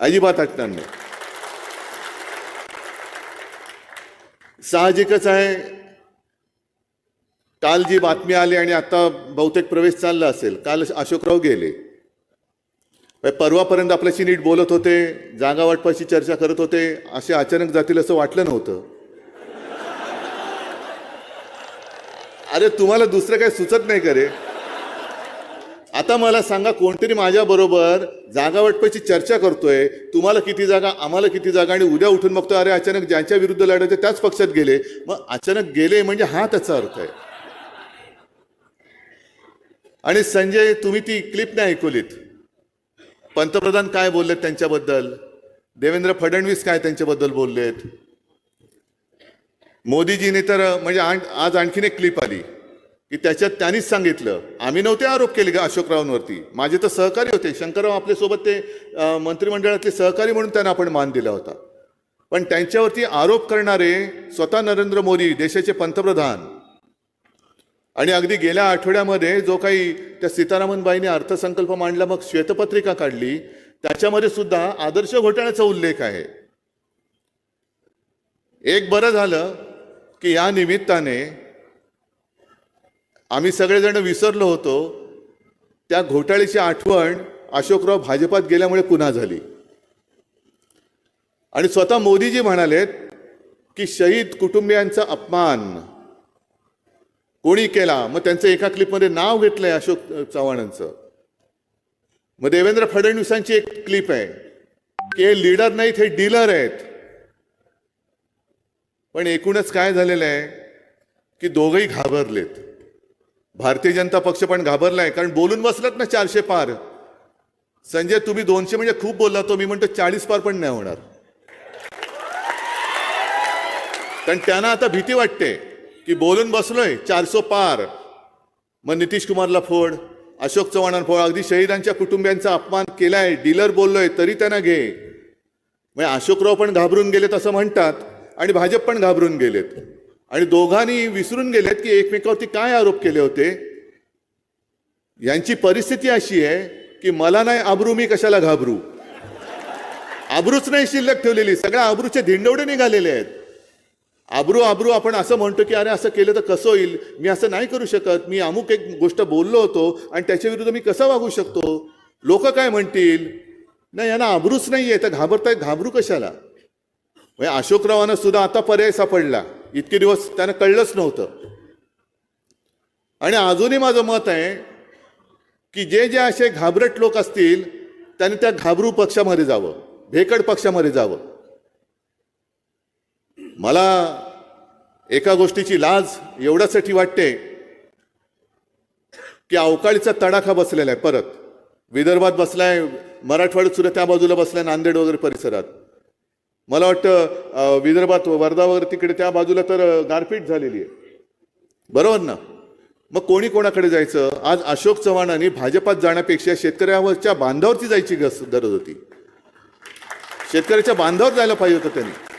अजिबात ऐकणार नाही. साहजिकच आहे. काल जी बातमी आली आणि आता बहुतेक प्रवेश चालला असेल. काल अशोकराव गेले. परवापर्यंत आपल्याशी नीट बोलत होते जागा वाटपाशी चर्चा करत होते. असे अचानक जातील असं वाटलं नव्हतं. अरे तुम्हाला दुसरं काही सुचत नाही का रे? आता मला सांगा कोणतरी माझ्याबरोबर जागा वाटपाची चर्चा करतोय. तुम्हाला किती जागा आम्हाला किती जागा आणि उद्या उठून बघतो अरे अचानक ज्यांच्या विरुद्ध लढायचे त्याच पक्षात गेले. मग अचानक गेले म्हणजे हा त्याचा अर्थ आहे. आणि संजय तुम्ही ती क्लिप नाही ऐकवलीत. पंतप्रधान काय बोललेत त्यांच्याबद्दल? देवेंद्र फडणवीस काय त्यांच्याबद्दल बोललेत? मोदीजीने तर म्हणजे आण- आज आणखीन एक क्लिप आली. की त्याच्यात त्यांनीच सांगितलं. आम्ही नव्हते आरोप केले का अशोकरावांवरती. माझे तर सहकारी होते. शंकरराव आपल्यासोबत ते मंत्रिमंडळातले सहकारी म्हणून त्यांना आपण मान दिला होता. पण त्यांच्यावरती आरोप करणारे स्वतः नरेंद्र मोदी देशाचे पंतप्रधान. आणि अगदी गेल्या आठवड्यामध्ये जो काही त्या सीतारामनबाईंनी अर्थसंकल्प मांडला मग श्वेतपत्रिका काढली त्याच्यामध्ये सुद्धा आदर्श घोटाळ्याचा उल्लेख आहे. एक बरं झालं की या निमित्ताने आम्ही सगळेजण विसरलो होतो. त्या घोटाळ्याची आठवण अशोकराव भाजपात गेल्यामुळे पुन्हा झाली. आणि स्वतः मोदीजी म्हणालेत की शहीद कुटुंबियांचा अपमान. कोणी केला? मग त्यांचं एका क्लिपमध्ये नाव घेतलंय अशोक चव्हाणांचं. मग देवेंद्र फडणवीसांची एक क्लिप आहे. की हे लीडर नाहीत हे डीलर आहेत. पण एकूणच काय झालेलं आहे? की दोघंही घाबरलेत. भारतीय जनता पक्ष पण घाबरलाय कारण बोलून बसलात ना चारशे पार. संजय तुम्ही दोनशे म्हणजे खूप बोलला तो मी म्हणतो चाळीस पार पण नाही होणार. कारण त्यांना आता भीती वाटते की बोलून बसलोय चारसो पार. मग नितीश कुमारला फोड अशोक चव्हाणांना फोड अगदी शहीदांच्या कुटुंबियांचा अपमान केलाय डीलर बोललोय तरी त्यांना घे. म्हणजे अशोकराव पण घाबरून गेलेत असं म्हणतात आणि भाजप पण घाबरून गेलेत. आणि दोघांनी विसरून गेलेत की एकमेकावरती काय आरोप केले होते? यांची परिस्थिती अशी आहे की मला नाही आबरू मी कशाला घाबरू? आबरूच नाही शिल्लक ठेवलेली सगळ्या आबरूचे धिंडवडे निघालेले आहेत. आबरू आबरू आपण असं म्हणतो की अरे असं केलं तर कसं होईल? मी असं नाही करू शकत. मी अमुक एक गोष्ट बोललो होतो आणि त्याच्या विरुद्ध मी कसं वागू शकतो? लोक काय म्हणतील? नाही यांना आबरूच आहे तर घाबरताय घाबरू कशाला? म्हणजे अशोकरावांना सुद्धा आता पर्याय सापडला. इतके दिवस त्यांना कळलंच नव्हतं. आणि अजूनही माझं मत आहे की जे जे असे घाबरट लोक असतील त्यांनी त्या घाबरू पक्षामध्ये जावं भेकड पक्षामध्ये जावं. मला एका गोष्टीची लाज एवढ्यासाठी वाटते की अवकाळीचा तडाखा बसलेला आहे परत. विदर्भात बसलाय मराठवाड्यात सुद्धा त्या बाजूला बसलाय नांदेड वगैरे परिसरात. मला वाटतं विदर्भात वर्धा वगैरे तिकडे त्या बाजूला तर गारपीट झालेली आहे. बरोबर ना? मग कोणी कोणाकडे जायचं? आज अशोक चव्हाणांनी भाजपात जाण्यापेक्षा शेतकऱ्यावरच्या बांधावरती जायची गस- गरज होती. शेतकऱ्याच्या बांधावर जायला पाहिजे होतं त्यांनी.